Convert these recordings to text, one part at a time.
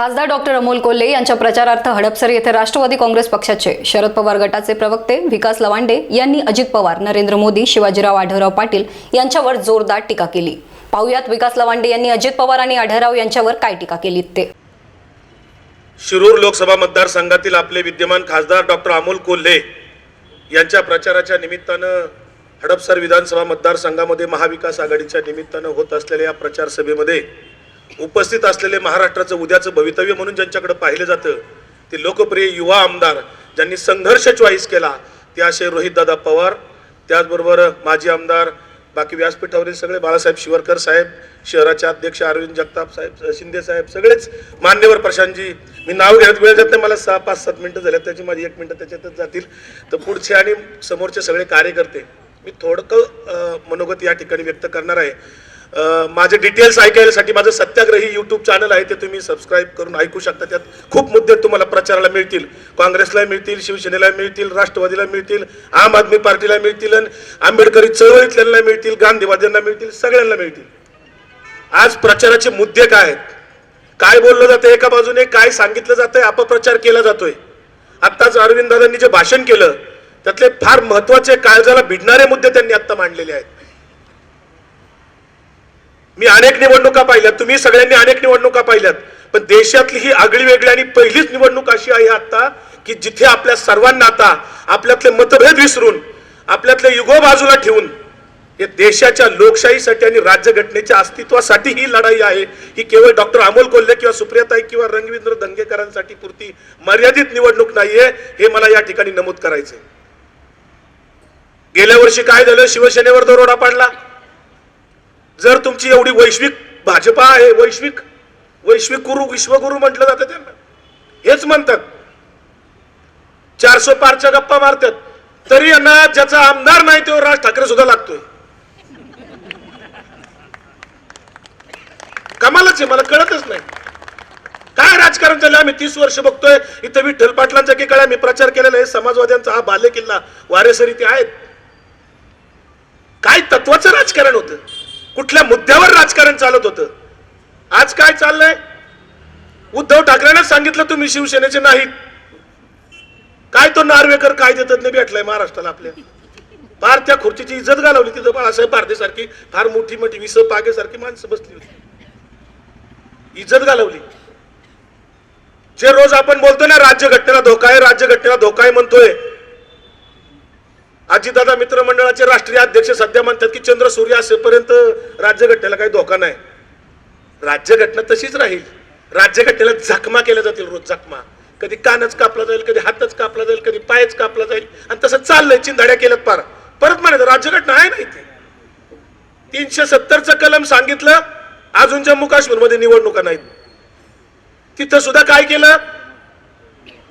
खासदार डॉक्टर अमोल कोल्हे यांच्या प्रचारार्थ हडपसर येथे राष्ट्रवादी काँग्रेस पक्षाचे शरद पवार गटाचे प्रवक्ते विकास लवांडे यांनी अजित पवार नरेंद्र मोदी शिवाजीराव आढळराव पाटील यांच्यावर जोरदार टीका केली. पाहुयात विकास लवांडे यांनी अजित पवार आणि आढळराव यांच्यावर काय टीका केली ते. शिरूर लोकसभा मतदारसंघातील आपले विद्यमान खासदार डॉक्टर अमोल कोल्हे यांच्या प्रचाराच्या निमित्तानं हडपसर विधानसभा मतदारसंघामध्ये महाविकास आघाडीच्या निमित्तानं होत असलेल्या या प्रचार सभेमध्ये उपस्थित असलेले महाराष्ट्राचं उद्याचं भवितव्य म्हणून ज्यांच्याकडे पाहिलं जातं ते लोकप्रिय युवा आमदार ज्यांनी संघर्ष चॉईस केला ते असे रोहितदादा पवार त्याचबरोबर माजी आमदार बाकी व्यासपीठावरील सगळे बाळासाहेब शिवरकर साहेब शहराचे अध्यक्ष अरविंद जगताप साहेब शिंदे साहेब सगळेच मान्यवर प्रशांतजी. मी नाव घेत वेळ जात नाही मला सहा पाच सात मिनटं झाल्यात त्याची माझी एक मिनटं त्याच्यातच जातील. तर पुढचे आणि समोरचे सगळे कार्यकर्ते मी थोडकं मनोगत या ठिकाणी व्यक्त करणार आहे. माझे डिटेल्स ऐकायसाठी माझं सत्याग्रही यूट्यूब चॅनल आहे ते तुम्ही सबस्क्राईब करून ऐकू शकता. त्यात खूप मुद्दे तुम्हाला प्रचाराला मिळतील. काँग्रेसला मिळतील शिवसेनेला मिळतील राष्ट्रवादीला मिळतील आम आदमी पार्टीला मिळतील आणि आंबेडकरी चळवळीतल्यांना मिळतील गांधीवाद्यांना मिळतील सगळ्यांना मिळतील. आज प्रचाराचे मुद्दे काय आहेत? काय बोललं जातं एका बाजूने? काय सांगितलं जातंय? अपप्रचार केला जातोय. आत्ताच अरविंद दादांनी जे भाषण केलं त्यातले फार महत्त्वाचे काळजाला भिडणारे मुद्दे त्यांनी आत्ता मांडलेले आहेत. मी अनेक निवडणुका पाहिल्यात तुम्ही सगळ्यांनी अनेक निवडणुका पाहिल्यात पण देशातली ही आगळी वेगळी आणि पहिलीच निवडणूक अशी आहे आता की जिथे आपल्या सर्वांना आता आपल्यातले मतभेद विसरून आपल्यातले युगो बाजूला ठेवून हे देशाच्या लोकशाहीसाठी आणि राज्यघटनेच्या अस्तित्वासाठी ही लढाई आहे. ही केवळ डॉक्टर अमोल कोल्हे किंवा सुप्रियाताई किंवा रंगविंद्र दंगेकरांसाठी पुरती मर्यादित निवडणूक नाहीये हे मला या ठिकाणी नमूद करायचंय. गेल्या वर्षी काय झालं? शिवसेनेवर दरोडा पाडला. जर तुमची एवढी वैश्विक भाजपा आहे वैश्विक वैश्विक गुरु विश्वगुरु म्हटलं जातं त्यांना. हेच म्हणतात. चारशे पारच्या गप्पा मारतात. तरी यांना ज्याचा आमदार नाही तो राज ठाकरे सुद्धा लागतोय. कमालच आहे मला कळतच नाही. काय राजकारण चाललं आम्ही तीस वर्ष बघतोय. इथं विठ्ठल पाटलांचा की काळ मी प्रचार केलेला आहे. समाजवाद्यांचा हा बाले किल्ला वारेसरी ते आहेत. काय तत्वाचं राजकारण होतं? कुठल्या मुद्द्यावर राजकारण चालत होतं? आज काय चाललंय? उद्धव ठाकरेंना सांगितलं तुम्ही शिवसेनेचे नाहीत. काय तो नार्वेकर काय देतात नाही भेटलाय महाराष्ट्राला आपल्या? फार त्या खुर्चीची इज्जत घालवली तिथं बाळासाहेब भारती फार मोठी मोठी विस पागेसारखी माणसं बसली होती. इज्जत घालवली. जे रोज आपण बोलतो ना राज्यघटनेला धोका आहे राज्यघटनेला धोका आहे म्हणतोय. अजितदादा मित्रमंडळाचे राष्ट्रीय अध्यक्ष सध्या म्हणतात की चंद्र सूर्य असेपर्यंत राज्यघटनेला काही धोका नाही. राज्यघटना तशीच राहील. राज्यघटनेला जखमा केल्या जातील रोज झकमा कधी कानच कापला जाईल कधी हातच कापला जाईल कधी पायच कापला जाईल. आणि तसं चाललंय चिंधाड्या केल्यात पार. परत म्हणायचं राज्यघटना आहे ना इथे? तीनशे सत्तरचं कलम सांगितलं अजून जम्मू काश्मीरमध्ये निवडणुका नाहीत. तिथं सुद्धा काय केलं?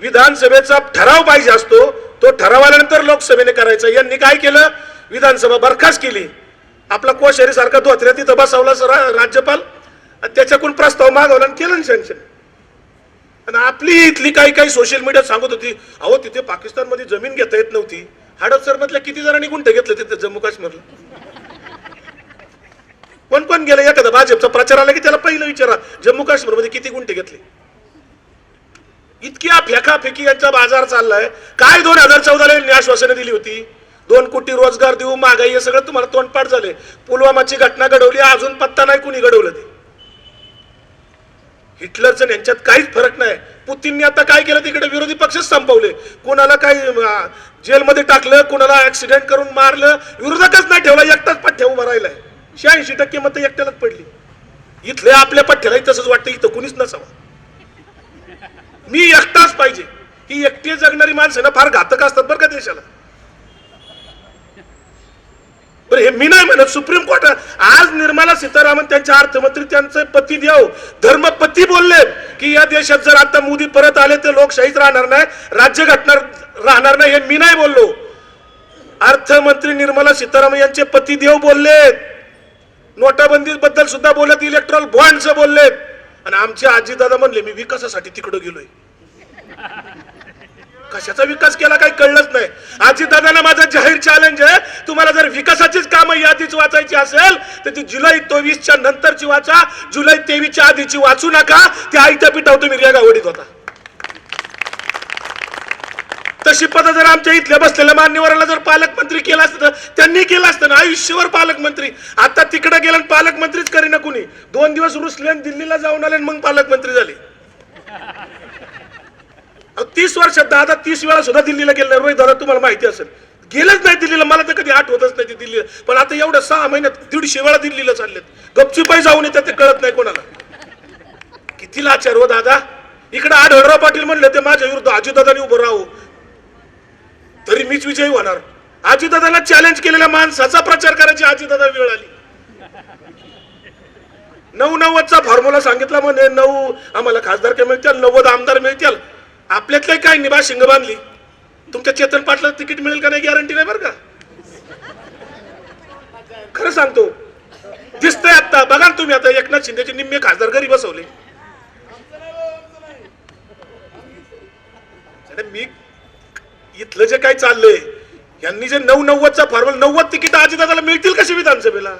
विधानसभेचा ठराव पाहिजे असतो तो ठरावल्यानंतर लोकसभेने करायचा. यांनी काय केलं? विधानसभा बरखास्त केली. आपला कोश्यारी सारखा धोत्र्या तिथं बसवला रा- राज्यपाल. आणि त्याच्याकडून प्रस्ताव मागवला आणि केलं सँक्शन आणि आपली इथली काही काही सोशल मीडियात सांगत होती अहो तिथे पाकिस्तानमध्ये जमीन घेता येत नव्हती. हडपसर मधल्या किती जणांनी गुंठे घेतले तिथे जम्मू काश्मीरला? कोण कोण गेलं? एखादा भाजपचा प्रचार आला की त्याला पहिलं विचारा जम्मू काश्मीरमध्ये किती गुंठे घेतले? इतक्या फेकाफेकी यांचा बाजार चाललाय. काय दोन हजार चौदाला यांनी आश्वासनं दिली होती? दोन कोटी रोजगार देऊ महागाई हे सगळं तुम्हाला तोंडपाठ झाले. पुलवामाची घटना घडवली अजून पत्ता नाही कुणी घडवलं ते. हिटलरचं यांच्यात काहीच फरक नाही. पुतीनने आता काय केलं? तिकडे विरोधी पक्षच संपवले. कोणाला काही जेलमध्ये टाकलं कोणाला ऍक्सिडेंट करून मारलं विरोधकच नाही ठेवला एकटाच पठ्ठ्या उभा राहिलाय. शहाऐंशी टक्के मत एकट्यालाच पडली. इथल्या आपल्या पठ्ठ्याला तसंच वाटतं इथं कुणीच नसावं. मी एकटाच पाहिजे. ही एकटी जगणारी माणसं ना फार घातक असतात बरं का देशाला. बरं हे मी नाही म्हणत सुप्रीम कोर्ट आज निर्मला सीतारामन त्यांच्या अर्थमंत्री त्यांचे पती देव धर्मपती बोलले की या देशात जर आता मोदी परत आले तर लोकशाहीच राहणार नाही राज्य घटणार राहणार नाही हे मी नाही बोललो. अर्थमंत्री निर्मला सीतारामन यांचे पती देव बोललेत नोटाबंदी बद्दल सुद्धा बोलत इलेक्ट्रॉल बॉन्डचं बोललेत आणि आमचे आजीदादा म्हणले मी विकासासाठी तिकडं गेलोय. कशाचा विकास केला काही कळलंच नाही. आजी दादांना माझं जाहीर चॅलेंज आहे. तुम्हाला जर विकासाचीच कामं यादीच वाचायची असेल तर ती जुलै तेवीसच्या नंतरची वाचा. जुलै तेवीसच्या आधीची वाचू नका. त्या आयत्या पिठावर तुम्ही रेगा ओढीत होता. तशी पद जर आमच्या इथल्या बसलेल्या मान्यवराला जर पालकमंत्री केलं असतं त्यांनी केलं असतं ना आयुष्यभर पालकमंत्री. आता तिकडे गेलं पालकमंत्रीच करीना कुणी. दोन दिवस रुसले दिल्लीला जाऊन आले मग पालकमंत्री झाले. तीस वर्षात दादा तीस वेळा सुद्धा दिल्लीला गेले रोहित दादा तुम्हाला माहिती असेल. गेलंच नाही दिल्लीला. मला तर कधी आठवतच नाही ते दिल्लीला पण आता एवढं सहा महिन्यात दीडशे वेळा दिल्लीला चाललेत. गपचिपाई जाऊन येतात ते कळत नाही कोणाला. किती लाचार हो दादा. इकडे आढळराव पाटील म्हणले ते माझ्या विरुद्ध अजितदादांनी उभं राहू तरी मीच विजयी होणार. अजितदादांना चॅलेंज केलेल्या माणसाचा प्रचार करायची अजितदादा वेळ आली. नऊ नव्वदचा फॉर्म्युला सांगितला म्हणे नऊ आम्हाला खासदार काय मिळतील? नव्वद आमदार मिळतील? आपल्यातले काय निभा शिंग बांधली. तुमच्या चेतन पाटला तिकीट मिळेल का नाही गॅरंटी नाही बरं का? खरं सांगतो दिसतंय आता बघा तुम्ही आता एकनाथ शिंदेचे निम्मे खासदार घरी बसवले. आणि मी इथलं जे काय चाललंय यांनी जे नऊ नव्वदचा फॉर्मल नव्वद तिकीट अजितदादाला मिळतील कशी विधानसभेला?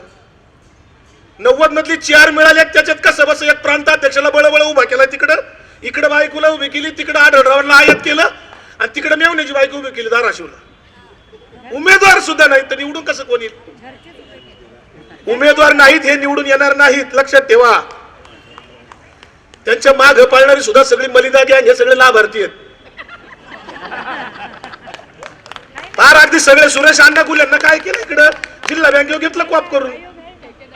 नव्वद मधली चार मिळाल्या त्याच्यात कसं बस एक प्रांताध्यक्षाला बळबळ उभा केला तिकडं इकडं उभी केली तिकडं आढळरावांना आयात केलं आणि तिकडं मेवण्याची बायको उभी केली धाराशिवला उमेदवार सुद्धा नाहीत तर निवडून कसं कोणी उमेदवार नाहीत हे निवडून येणार नाहीत. लक्षात ठेवा. त्यांच्या माग पाळणारी सुद्धा सगळी मलिदा गँग हे सगळे लाभार्थी आहेत. फार अगदी सगळे सुरेश अण्णा गुल्यांना काय केलं इकडं? जिल्हा बँकेवर घेतलं कॉप करून.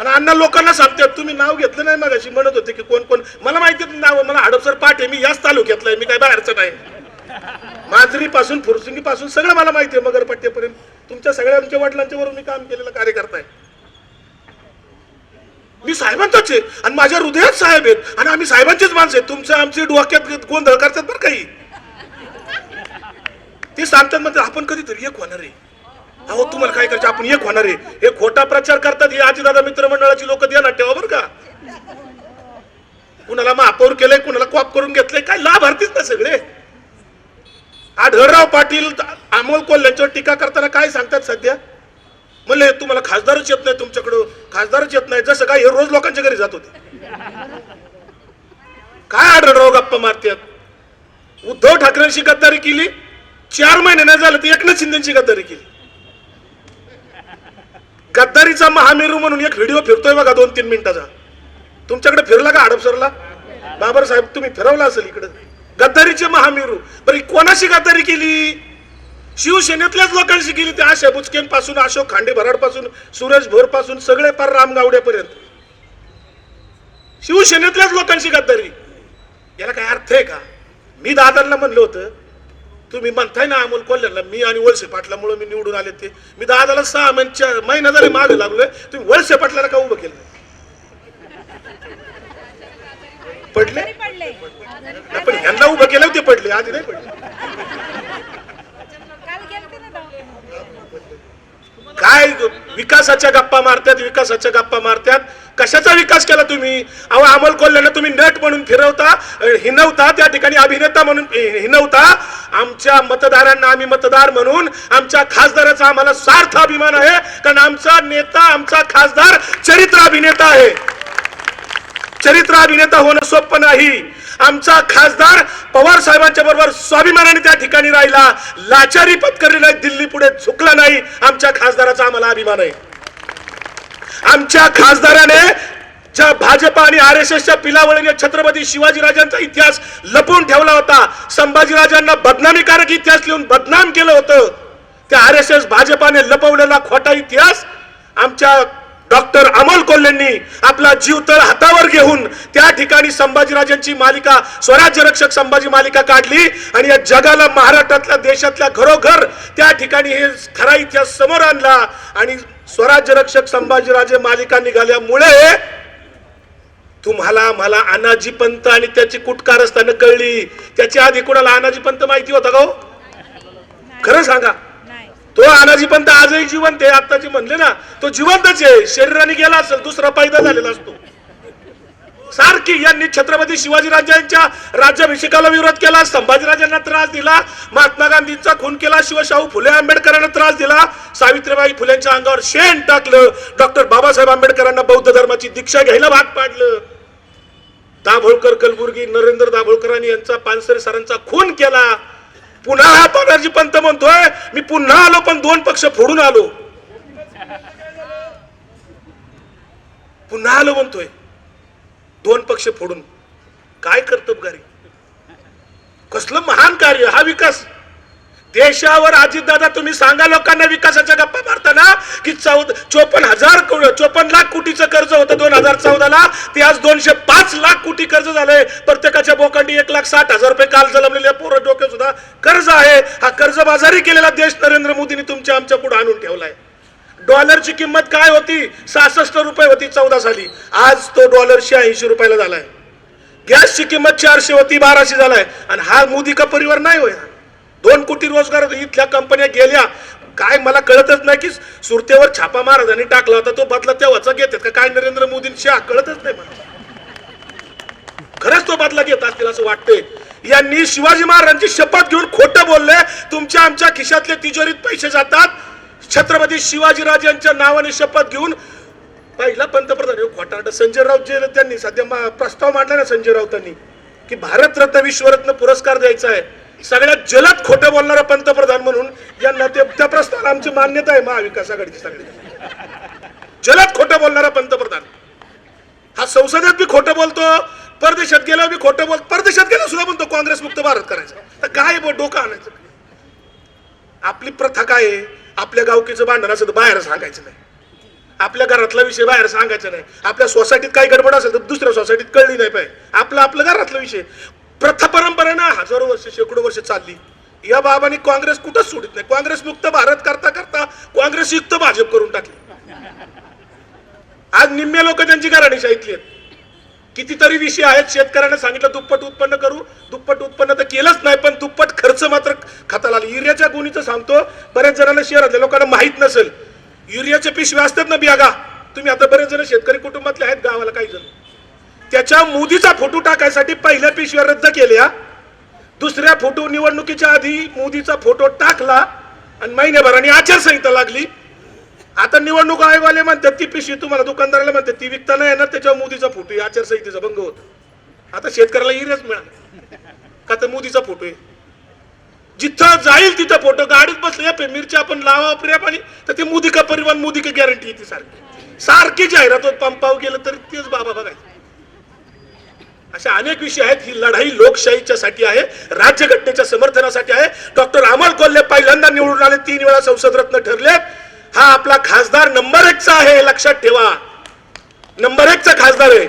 आणि अण्णा लोकांना सांगतात तुम्ही नाव घेतलं नाही मगाशी म्हणत होते की कोण कोण. मला माहिती नाव मला हडपसर पाठ आहे मी याच तालुक्यातला आहे मी काय बाहेरचं नाही. मांजरी पासून फुरसुंगी पासून सगळं मला माहिती आहे मगरपट्ट्यापर्यंत. तुमच्या सगळ्या आमच्या वडिलांच्या वरून मी काम केलेलं कार्यकर्ता आहे. मी साहेबांचाच आहे आणि माझ्या हृदयात साहेब आहेत आणि आम्ही साहेबांचेच माणसं आहेत. तुमचं आमची डोक्यात गोंधळ करतात बरं काही. ते सांगतात म्हणजे आपण कधीतरी एक होणार आहे. अहो तुम्हाला काय करायचं? आपण एक होणार आहे. हे खोटा प्रचार करतात हे आजीदादा मित्रमंडळाची लोक देणार ठेवा बरं का? कुणाला महापौर केलंय कुणाला कॉप करून घेतलंय काय लाभार्थीच ना सगळे? आढळराव पाटील अमोल कोल्ह्यांच्यावर टीका करताना काय सांगतात सध्या? म्हणले तुम्हाला खासदारच येत नाही तुमच्याकडं खासदारच येत नाही जसं काय हे रोज लोकांच्या घरी जात होते. काय आढळराव गप्पा मारतात उद्धव ठाकरेंशी गद्दारी केली चार महिने नाही झालं तर एकनाथ शिंदेची गद्दारी केली. गद्दारीचा महामेरू म्हणून एक व्हिडिओ फिरतोय बघा दोन तीन मिनिटाचा. तुमच्याकडे फिरला का हडपसरला बाबर साहेब तुम्ही फिरवला असेल इकडं. गद्दारीचे महामेरू. बरं कोणाशी गद्दारी केली? शिवसेनेतल्याच लोकांशी केली ते आशा बुचकेंपासून अशोक खांडे भराडपासून सुरेश भोरपासून सगळे पार रामगावड्यापर्यंत शिवसेनेतल्याच लोकांशी गद्दारी. याला काय अर्थ आहे का? मी दादांना म्हणलं होतं तुम्ही म्हणताय ना अमोल कोल्ह्यांना मी आणि वळसे पाटलामुळे मी निवडून आले ते. मी दादाला सहा महिन्या महिना झाले मागे लागलोय तुम्ही वळसे पाटलाला का उभं केलं पडले? पण ह्यांना उभं केलं ते पडले आधी नाही पडले काल गेलते ना काय विकासाच्या गप्पा मारतात विकासाच्या गप्पा मारतात. कशाचा विकास केला तुम्ही? अहो अमोल कोल्ह्यांना तुम्ही नट म्हणून फिरवता हिनवता त्या ठिकाणी अभिनेता म्हणून हिनवता. आमच्या मतदारांना आम्ही मतदार म्हणून आमच्या खासदाराचा आम्हाला सार्थ अभिमान आहे कारण आमचा नेता आमचा खासदार चरित्र अभिनेता आहे. चरित्र अभिनेता होणं सोपं नाही. आमचा खासदार पवार साहेबांच्या बरोबर स्वाभिमानाने त्या ठिकाणी राहिला. लाचारी पत्करली नाही दिल्ली पुढे झुकला नाही. आमच्या खासदाराचा आम्हाला अभिमान आहे. आमच्या खासदाराने ज्या भाजपा आणि आर एस एसच्या पिलावळीने छत्रपती शिवाजीराजांचा इतिहास लपवून ठेवला होता संभाजीराजांना बदनामीकारक इतिहास लिहून बदनाम केलं होतं त्या आर एस एस भाजपाने लपवलेला खोटा इतिहास आमच्या डॉक्टर अमोल कोल्हेंनी आपला जीवतळ हातावर घेऊन त्या ठिकाणी संभाजीराजांची मालिका स्वराज्य रक्षक संभाजी मालिका काढली आणि या जगाला महाराष्ट्रातल्या देशातल्या घरोघर त्या ठिकाणी हे खरा इतिहास समोर आणला आणि स्वराज्य रक्षक संभाजीराजे मालिका निघाल्यामुळे तुम्हाला मला अनाजी पंत आणि त्याची कुटकारस्थानं कळली. त्याच्या आधी कुणाला अनाजी पंत माहिती होता का हो? खरं सांगा. तो अनाजी पंत आजही जिवंत आहे. आत्ताचे म्हणले ना तो जिवंतच आहे. शरीराने गेला असेल दुसरा पैदा झालेला असतो. सारखी यांनी छत्रपती शिवाजीराजांच्या राज्याभिषेकाला विरोध केला संभाजीराजांना त्रास दिला महात्मा गांधींचा खून केला शिवशाहू फुले आंबेडकरांना त्रास दिला सावित्रीबाई फुलेंच्या अंगावर शेण टाकलं डॉक्टर बाबासाहेब आंबेडकरांना बौद्ध धर्माची दीक्षा घ्यायला भाग पाडलं. दाभोळकर कलबुर्गी नरेंद्र दाभोळकरांनी यांचा पानसरे सरांचा खून केला. पुन्हा हा पवारजी पंत म्हणतोय मी पुन्हा आलो पण दोन पक्ष फोडून आलो. पुन्हा आलो म्हणतोय. दोन पक्ष फोडून. काय कर्तबगारी? कसलं महान कार्य हा विकास. देशावर अजितदादा तुम्ही सांगा लोकांना विकासाच्या गप्पा मारताना की चौदा चोपन्न हजार चोपन्न लाख कोटीचं कर्ज होतं दोन हजार चौदाला. ते आज दोनशे पाच लाख कोटी कर्ज झालंय. प्रत्येकाच्या बोकांडी एक लाख साठ हजार रुपये काल जलमलेल्या पोरं डोक्यात सुद्धा कर्ज आहे. हा कर्ज बाजारी केलेला देश नरेंद्र मोदींनी तुमच्या आमच्या पुढे आणून ठेवलाय. डॉलरची किंमत काय होती? सहासष्ट रुपये होती चौदा साली आज तो डॉलरशे ऐंशी रुपयाला झालाय. गॅसची किंमत चारशे होती बाराशे झालाय. आणि हा मोदी का परिवार नाही होय हा. दोन कोटी रोजगार इथल्या कंपन्या गेल्या. काय मला कळतच नाही की सुरतेवर छापा महाराजांनी टाकला होता तो बदला तेव्हाचा घेतात का? काय नरेंद्र मोदींशी हा कळतच नाही मला. खरंच तो बदला घेत असतील असं वाटतंय. यांनी शिवाजी महाराजांची शपथ घेऊन खोटं बोलले. तुमच्या आमच्या खिशातले तिजोरीत पैसे जातात. छत्रपती शिवाजीराज यांच्या नावाने शपथ घेऊन पहिला पंतप्रधान हे संजय राऊत जे त्यांनी सध्या प्रस्ताव मांडला ना संजय राऊतांनी की भारतरत्न विश्वरत्न पुरस्कार द्यायचा आहे. सगळ्यात जलद खोटं बोलणारा पंतप्रधान म्हणून यांना ते त्या प्रस्तावाला आमची मान्यता आहे महाविकास आघाडीची सगळी जलद खोटं बोलणारा पंतप्रधान. हा संसदेत बी खोटं बोलतो परदेशात गेल्यावर बी खोटं बोल परदेशात गेल्यावर सुद्धा म्हणतो काँग्रेस मुक्त भारत करायचं. तर काय डोकं आणायचं? आपली प्रथा काय आहे? आपल्या गावकीचं भांडण असेल तर बाहेर सांगायचं नाही. आपल्या घरातला विषय बाहेर सांगायचा नाही. आपल्या सोसायटीत काही गडबड असेल तर दुसऱ्या सोसायटीत कळली नाही पाहिजे. आपलं आपलं घरातला विषय. प्रथा परंपरा ना हजारो वर्ष शेकडो वर्ष चालली. या बाबाने काँग्रेस कुठंच सोडित नाही. काँग्रेस मुक्त भारत करता करता काँग्रेस युक्त भाजप करून टाकली. आज निम्मे लोक त्यांची घराणीशाहीतली आहेत. कितीतरी विषय आहेत. शेतकऱ्यांना सांगितलं दुप्पट उत्पन्न करू. दुप्पट उत्पन्न तर केलंच नाही पण दुप्पट खर्च मात्र खताला आला. युरियाच्या गुणीचं सांगतो. बऱ्याच जणांना शहरातल्या लोकांना माहीत नसेल. युरियाच्या पिशव्या असतात ना बियागा तुम्ही आता बरेच जण शेतकरी कुटुंबातले आहेत गावाला काही जण. त्याच्या मोदीचा फोटो टाकायसाठी पहिल्या पिशव्या रद्द केल्या. दुसऱ्या फोटो निवडणुकीच्या आधी मोदीचा फोटो टाकला आणि महिन्याभराने आचारसंहिता लागली. आता निवडणूक आयोगाले म्हणतात ती पिशवी तुम्हाला दुकानदाराला म्हणतात ती विकता नाही येणार त्याच्यावर मोदीचा फोटो आहे आचारसंहितेचा भंग होतो. आता शेतकऱ्याला इरेच मिळाला. का तर मोदीचा फोटो आहे. जिथं जाईल तिथं फोटो गाडीत बसले पे मिरची आपण लावा प्रिया पाणी तर ते मोदी का परिवहन मोदी का गॅरंटी येते सारखी. सारखी जाहिरात होत पंपाव गेलं तरी तेच बाबा बघायचं. अशा अनेक विषय आहेत. ही लढाई लोकशाहीच्या साठी आहे राज्यघटनेच्या समर्थनासाठी आहे. डॉक्टर अमल कोल्हे पहिल्यांदा निवडून आले तीन वेळा संसदरत्न ठरले. ठरलेत हा आपला खासदार नंबर एकचा आहे लक्षात ठेवा. नंबर एकचा खासदार आहे.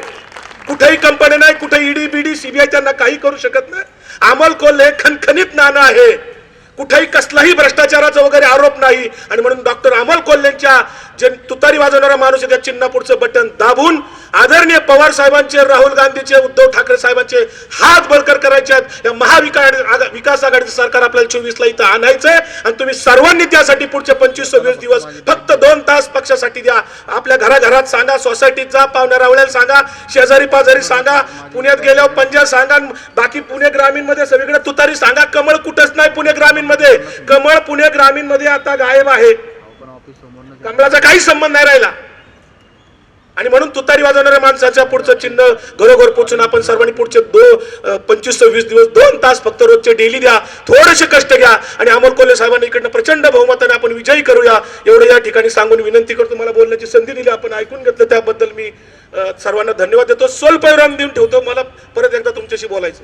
कुठेही कंपन्या नाही कुठे ईडी बीडी सीबीआय त्यांना काही करू शकत नाही. अमल कोल्हे खनखनीत नाणं आहे. कुठेही कसलाही भ्रष्टाचाराचा वगैरे आरोप नाही. आणि म्हणून डॉक्टर अमल कोल्हेंच्या जे तुतारी वाजवणारा माणूस आहे त्या पुढचं बटन दाबून आदरणीय पवार साहेबांचे राहुल गांधीचे उद्धव ठाकरे साहेबांचे हात बळकर करायचे आहेत. या महाविकास विकास आघाडीचं सरकार आपल्याला चोवीस ला इथं आणायचंय. आणि तुम्ही सर्वांनी त्यासाठी पुढचे पंचवीस सव्वीस दिवस फक्त दोन तास पक्षासाठी द्या. आपल्या घराघरात सांगा सोसायटीत जा पाहुण्या रावळ्याला सांगा शेजारी पाजारी सांगा पुण्यात गेल्यावर पंजाब सांगा बाकी पुणे ग्रामीणमध्ये सगळीकडे तुतारी सांगा. कमळ कुठंच नाही पुणे ग्रामीण मध्ये कमळ पुणे ग्रामीणमध्ये आता गायब आहे. कमळाचा काही संबंध नाही राहिला. आणि म्हणून तुतारी वाजवणाऱ्या माणसाच्या पुढचं चिन्ह घरोघर पोचून आपण सर्वांनी पुढचे दो पंचवीस सव्वीस दिवस दोन तास फक्त रोजचे डेली द्या. थोडेसे कष्ट घ्या. आणि अमोल कोल्हे साहेबांनी इकडनं प्रचंड बहुमताने आपण विजयी करूया. एवढं या ठिकाणी सांगून विनंती करतो. मला बोलण्याची संधी दिली. आपण ऐकून घेतलं त्याबद्दल मी सर्वांना धन्यवाद देतो. स्वल्प विराम देऊन ठेवतो. मला परत एकदा तुमच्याशी बोलायचं